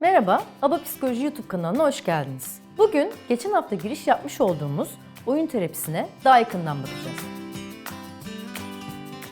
Merhaba, Aba Psikoloji YouTube kanalına hoş geldiniz. Bugün geçen hafta giriş yapmış olduğumuz oyun terapisine daha yakından bakacağız.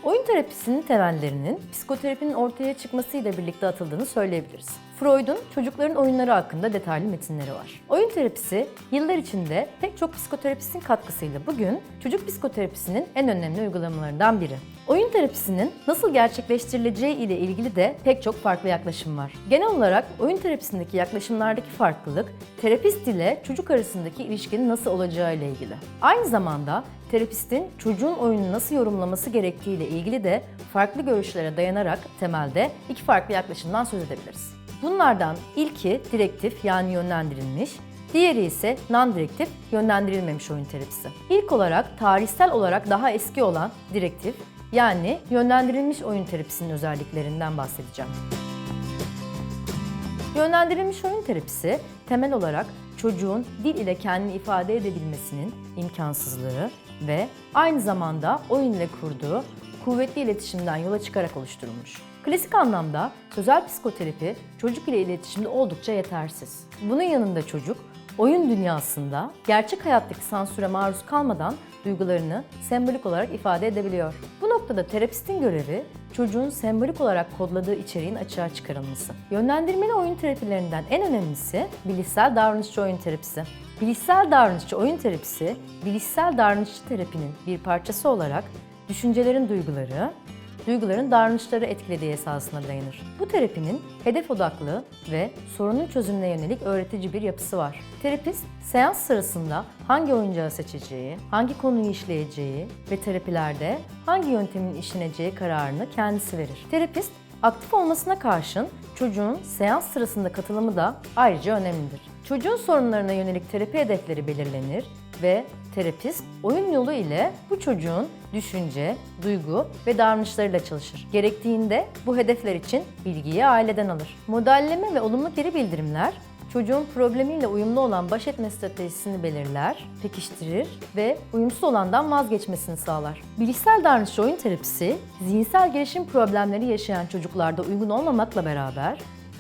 Oyun terapisinin temellerinin psikoterapinin ortaya çıkmasıyla birlikte atıldığını söyleyebiliriz. Freud'un çocukların oyunları hakkında detaylı metinleri var. Oyun terapisi yıllar içinde pek çok psikoterapistin katkısıyla bugün çocuk psikoterapisinin en önemli uygulamalarından biri. Oyun terapisinin nasıl gerçekleştirileceği ile ilgili de pek çok farklı yaklaşım var. Genel olarak oyun terapisindeki yaklaşımlardaki farklılık, terapist ile çocuk arasındaki ilişkinin nasıl olacağı ile ilgili. Aynı zamanda terapistin çocuğun oyunu nasıl yorumlaması gerektiği ile ilgili de farklı görüşlere dayanarak temelde iki farklı yaklaşımdan söz edebiliriz. Bunlardan ilki direktif yani yönlendirilmiş, Diğeri ise non-direktif, yönlendirilmemiş oyun terapisi. İlk olarak tarihsel olarak daha eski olan direktif yani yönlendirilmiş oyun terapisinin özelliklerinden bahsedeceğim. Yönlendirilmiş oyun terapisi temel olarak çocuğun dil ile kendini ifade edebilmesinin imkansızlığı ve aynı zamanda oyun ile kurduğu kuvvetli iletişimden yola çıkarak oluşturulmuş. Klasik anlamda sözel psikoterapi çocuk ile iletişimde oldukça yetersiz. Bunun yanında çocuk oyun dünyasında gerçek hayattaki sansüre maruz kalmadan duygularını sembolik olarak ifade edebiliyor. Bu noktada terapistin görevi çocuğun sembolik olarak kodladığı içeriğin açığa çıkarılması. Yönlendirmeli oyun terapilerinden en önemlisi bilişsel davranışçı oyun terapisi. Bilişsel davranışçı oyun terapisi, bilişsel davranışçı terapinin bir parçası olarak düşüncelerin duyguları, duyguların davranışları etkilediği esasına dayanır. Bu terapinin hedef odaklı ve sorunun çözümüne yönelik öğretici bir yapısı var. Terapist, seans sırasında hangi oyuncağı seçeceği, hangi konuyu işleyeceği ve terapilerde hangi yöntemin işleneceği kararını kendisi verir. Terapist, aktif olmasına karşın çocuğun seans sırasında katılımı da ayrıca önemlidir. Çocuğun sorunlarına yönelik terapi hedefleri belirlenir ve terapist oyun yolu ile bu çocuğun düşünce, duygu ve davranışlarıyla çalışır. Gerektiğinde bu hedefler için bilgiyi aileden alır. Modelleme ve olumlu geri bildirimler çocuğun problemiyle uyumlu olan baş etme stratejisini belirler, pekiştirir ve uyumsuz olandan vazgeçmesini sağlar. Bilişsel davranışçı oyun terapisi, zihinsel gelişim problemleri yaşayan çocuklarda uygun olmamakla beraber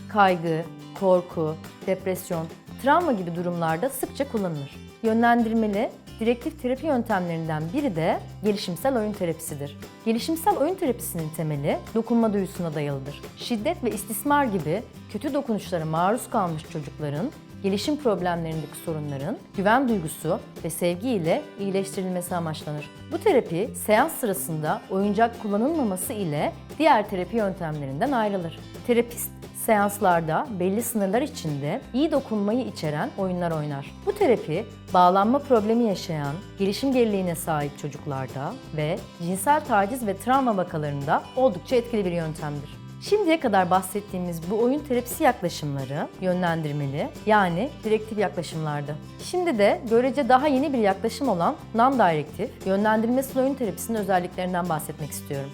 kaygı, korku, depresyon, travma gibi durumlarda sıkça kullanılır. Yönlendirmeli, direktif terapi yöntemlerinden biri de gelişimsel oyun terapisidir. Gelişimsel oyun terapisinin temeli dokunma duyusuna dayalıdır. Şiddet ve istismar gibi kötü dokunuşlara maruz kalmış çocukların gelişim problemlerindeki sorunların güven duygusu ve sevgi ile iyileştirilmesi amaçlanır. Bu terapi seans sırasında oyuncak kullanılmaması ile diğer terapi yöntemlerinden ayrılır. Terapist seanslarda belli sınırlar içinde iyi dokunmayı içeren oyunlar oynar. Bu terapi bağlanma problemi yaşayan, gelişim geriliğine sahip çocuklarda ve cinsel taciz ve travma vakalarında oldukça etkili bir yöntemdir. Şimdiye kadar bahsettiğimiz bu oyun terapisi yaklaşımları yönlendirmeli yani direktif yaklaşımlardı. Şimdi de görece daha yeni bir yaklaşım olan non-direktif, yönlendirmesiz oyun terapisinin özelliklerinden bahsetmek istiyorum.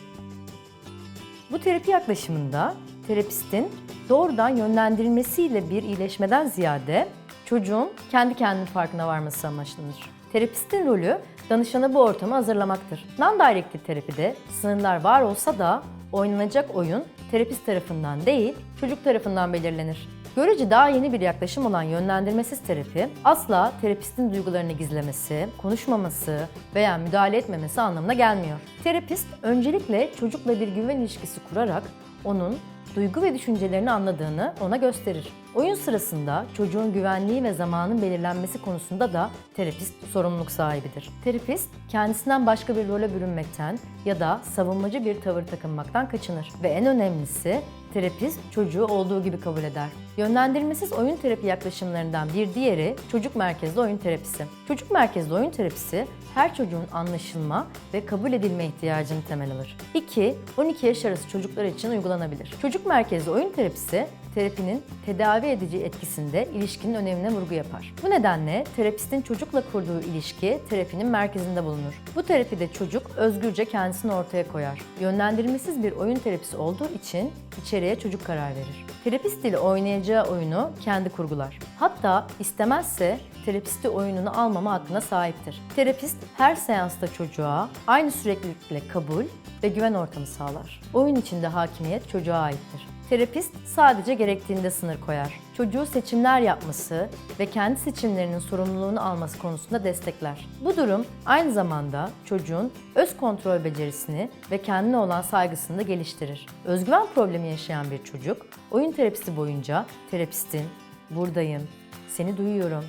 Bu terapi yaklaşımında terapistin doğrudan yönlendirilmesiyle bir iyileşmeden ziyade çocuğun kendi kendinin farkına varması amaçlanır. Terapistin rolü danışanı bu ortamı hazırlamaktır. Non-directive terapide sınırlar var olsa da oynanacak oyun terapist tarafından değil, çocuk tarafından belirlenir. Görece daha yeni bir yaklaşım olan yönlendirmesiz terapi asla terapistin duygularını gizlemesi, konuşmaması veya müdahale etmemesi anlamına gelmiyor. Terapist öncelikle çocukla bir güven ilişkisi kurarak onun duygu ve düşüncelerini anladığını ona gösterir. Oyun sırasında çocuğun güvenliği ve zamanın belirlenmesi konusunda da terapist sorumluluk sahibidir. Terapist kendisinden başka bir role bürünmekten ya da savunmacı bir tavır takınmaktan kaçınır ve en önemlisi terapist çocuğu olduğu gibi kabul eder. Yönlendirmesiz oyun terapi yaklaşımlarından bir diğeri çocuk merkezli oyun terapisi. Çocuk merkezli oyun terapisi her çocuğun anlaşılma ve kabul edilme ihtiyacını temel alır. 2-12 yaş arası çocuklar için uygulanabilir. Çocuk merkezli oyun terapisi terapinin tedavi edici etkisinde ilişkinin önemine vurgu yapar. Bu nedenle terapistin çocukla kurduğu ilişki terapinin merkezinde bulunur. Bu terapide çocuk özgürce kendisini ortaya koyar. Yönlendirmesiz bir oyun terapisi olduğu için içeriye çocuk karar verir. Terapist ile oynayacağı oyunu kendi kurgular. Hatta istemezse terapisti oyununu almama hakkına sahiptir. Terapist her seansta çocuğa aynı süreklilikle kabul ve güven ortamı sağlar. Oyun içinde hakimiyet çocuğa aittir. Terapist sadece gerektiğinde sınır koyar. Çocuğu seçimler yapması ve kendi seçimlerinin sorumluluğunu alması konusunda destekler. Bu durum aynı zamanda çocuğun öz kontrol becerisini ve kendine olan saygısını da geliştirir. Özgüven problemi yaşayan bir çocuk oyun terapisi boyunca terapistin buradayım, seni duyuyorum,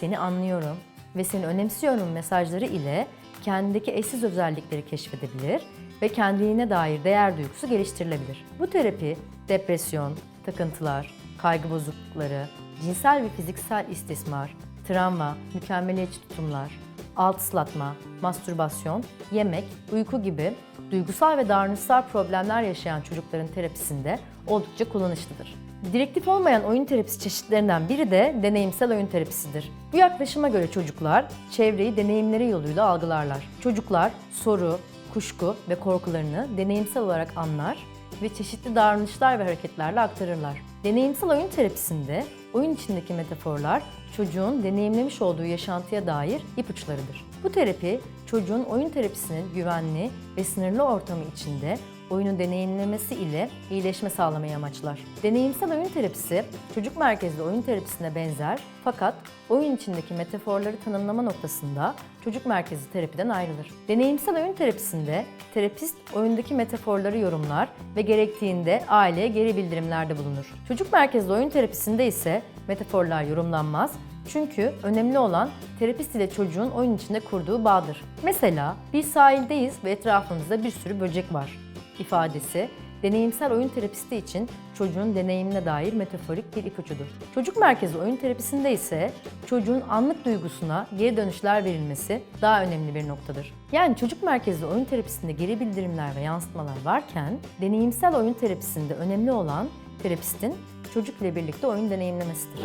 seni anlıyorum ve seni önemsiyorum mesajları ile kendindeki eşsiz özellikleri keşfedebilir ve kendine dair değer duygusu geliştirilebilir. Bu terapi depresyon, takıntılar, kaygı bozuklukları, cinsel ve fiziksel istismar, travma, mükemmeliyetçi tutumlar, alt ıslatma, mastürbasyon, yemek, uyku gibi duygusal ve davranışsal problemler yaşayan çocukların terapisinde oldukça kullanışlıdır. Direktif olmayan oyun terapisi çeşitlerinden biri de deneyimsel oyun terapisidir. Bu yaklaşıma göre çocuklar çevreyi deneyimleri yoluyla algılarlar. Çocuklar soru, kuşku ve korkularını deneyimsel olarak anlar ve çeşitli davranışlar ve hareketlerle aktarırlar. Deneyimsel oyun terapisinde oyun içindeki metaforlar çocuğun deneyimlemiş olduğu yaşantıya dair ipuçlarıdır. Bu terapi çocuğun oyun terapisinin güvenli ve sınırlı ortamı içinde oyunu deneyimlemesi ile iyileşme sağlamayı amaçlar. Deneyimsel oyun terapisi çocuk merkezli oyun terapisine benzer fakat oyun içindeki metaforları tanımlama noktasında çocuk merkezli terapiden ayrılır. Deneyimsel oyun terapisinde terapist oyundaki metaforları yorumlar ve gerektiğinde aileye geri bildirimlerde bulunur. Çocuk merkezli oyun terapisinde ise metaforlar yorumlanmaz çünkü önemli olan terapist ile çocuğun oyun içinde kurduğu bağdır. Mesela bir sahildeyiz ve etrafımızda bir sürü böcek var ifadesi deneyimsel oyun terapisti için çocuğun deneyimine dair metaforik bir ipucudur. Çocuk merkezli oyun terapisinde ise çocuğun anlık duygusuna geri dönüşler verilmesi daha önemli bir noktadır. Yani çocuk merkezli oyun terapisinde geri bildirimler ve yansıtmalar varken deneyimsel oyun terapisinde önemli olan terapistin çocuk ile birlikte oyun deneyimlemesidir.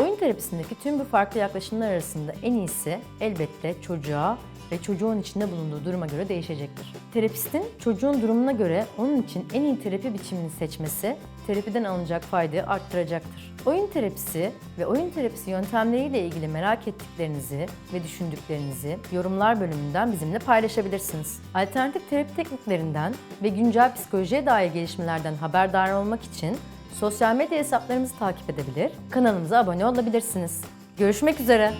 Oyun terapisindeki tüm bu farklı yaklaşımlar arasında en iyisi elbette çocuğa ve çocuğun içinde bulunduğu duruma göre değişecektir. Terapistin çocuğun durumuna göre onun için en iyi terapi biçimini seçmesi terapiden alınacak faydayı arttıracaktır. Oyun terapisi ve oyun terapisi yöntemleriyle ilgili merak ettiklerinizi ve düşündüklerinizi yorumlar bölümünden bizimle paylaşabilirsiniz. Alternatif terapi tekniklerinden ve güncel psikolojiye dair gelişmelerden haberdar olmak için sosyal medya hesaplarımızı takip edebilir, kanalımıza abone olabilirsiniz. Görüşmek üzere.